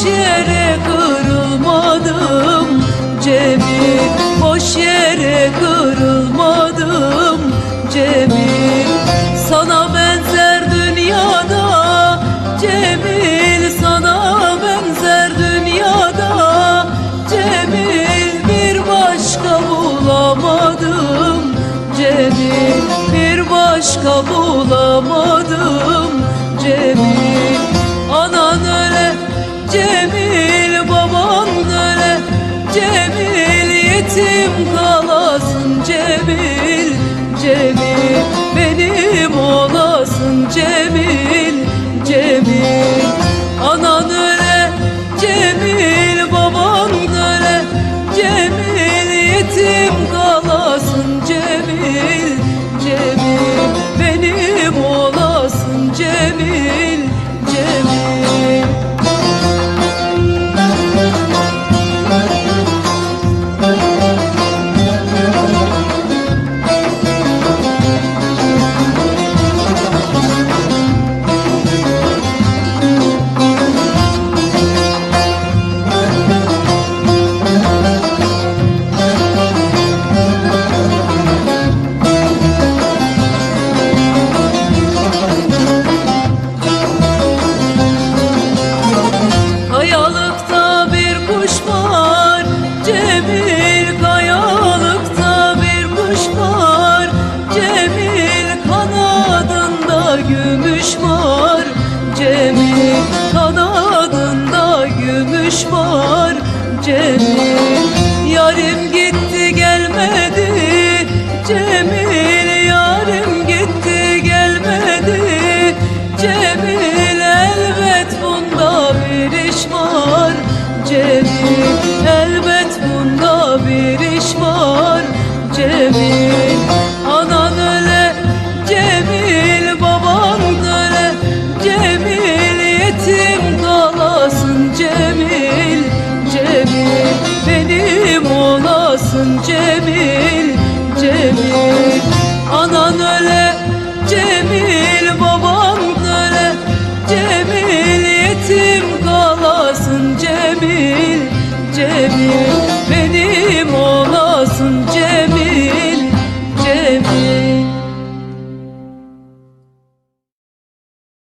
boş yere kırılmadım. Cebi boş yere kırılmadım. Cebi sana benzer dünyada. Cemil sana benzer dünyada. Cemil bir başka bulamadım. Cemil bir başka bulamadım. Cemil ananı Cemil baban öyle Cemil yetim kalasın Cemil Cemil benim olasın Cemil Cemil Anan öyle Cemil baban öyle Cemil yetim gümüş var Cemil yarim olasın Cemil Cemil. Anan öyle Cemil. Baban öyle Cemil. Yetim kalasın Cemil Cemil